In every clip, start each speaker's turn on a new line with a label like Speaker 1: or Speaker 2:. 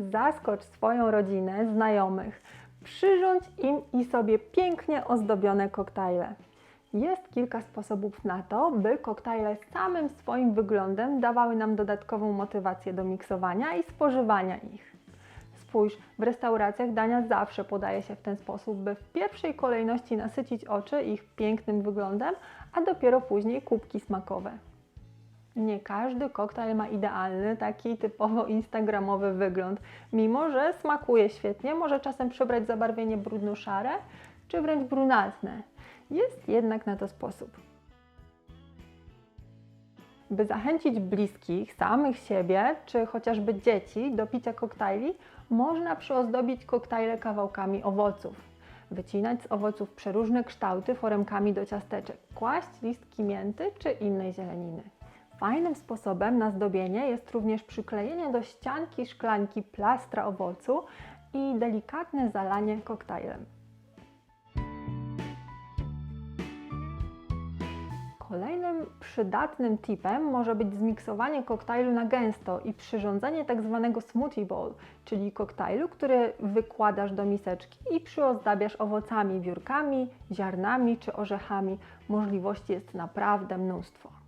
Speaker 1: Zaskocz swoją rodzinę, znajomych. Przyrządź im i sobie pięknie ozdobione koktajle. Jest kilka sposobów na to, by koktajle samym swoim wyglądem dawały nam dodatkową motywację do miksowania i spożywania ich. Spójrz, w restauracjach dania zawsze podaje się w ten sposób, by w pierwszej kolejności nasycić oczy ich pięknym wyglądem, a dopiero później kubki smakowe. Nie każdy koktajl ma idealny, taki typowo instagramowy wygląd. Mimo, że smakuje świetnie, może czasem przybrać zabarwienie brudno-szare czy wręcz brunatne. Jest jednak na to sposób. By zachęcić bliskich, samych siebie, czy chociażby dzieci do picia koktajli, można przyozdobić koktajle kawałkami owoców. Wycinać z owoców przeróżne kształty foremkami do ciasteczek, kłaść listki mięty czy innej zieleniny. Fajnym sposobem na zdobienie jest również przyklejenie do ścianki szklanki plastra owocu i delikatne zalanie koktajlem. Kolejnym przydatnym tipem może być zmiksowanie koktajlu na gęsto i przyrządzenie tak zwanego smoothie bowl, czyli koktajlu, który wykładasz do miseczki i przyozdabiasz owocami, wiórkami, ziarnami czy orzechami. Możliwości jest naprawdę mnóstwo.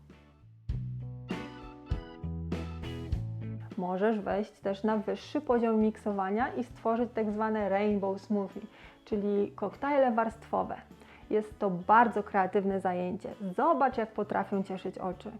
Speaker 1: Możesz wejść też na wyższy poziom miksowania i stworzyć tak zwane rainbow smoothie, czyli koktajle warstwowe. Jest to bardzo kreatywne zajęcie. Zobacz, jak potrafią cieszyć oczy.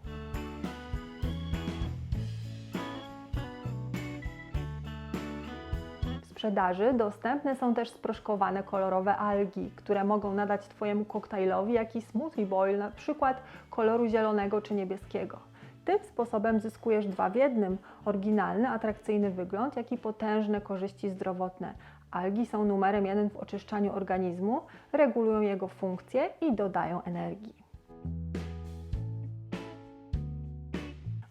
Speaker 1: Sprzedaży dostępne są też sproszkowane kolorowe algi, które mogą nadać Twojemu koktajlowi jakiś smoothie boil, na przykład koloru zielonego czy niebieskiego. Tym sposobem zyskujesz dwa w jednym: oryginalny, atrakcyjny wygląd, jak i potężne korzyści zdrowotne. Algi są numerem jeden w oczyszczaniu organizmu, regulują jego funkcje i dodają energii.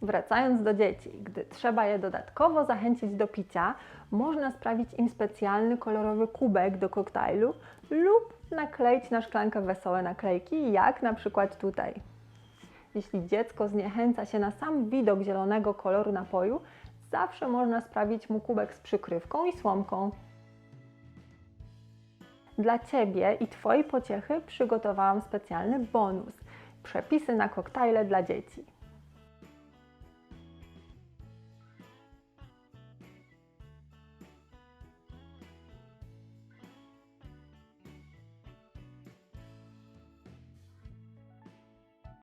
Speaker 1: Wracając do dzieci, gdy trzeba je dodatkowo zachęcić do picia, można sprawić im specjalny kolorowy kubek do koktajlu lub nakleić na szklankę wesołe naklejki, jak na przykład tutaj. Jeśli dziecko zniechęca się na sam widok zielonego koloru napoju, zawsze można sprawić mu kubek z przykrywką i słomką. Dla Ciebie i Twojej pociechy przygotowałam specjalny bonus. Przepisy na koktajle dla dzieci.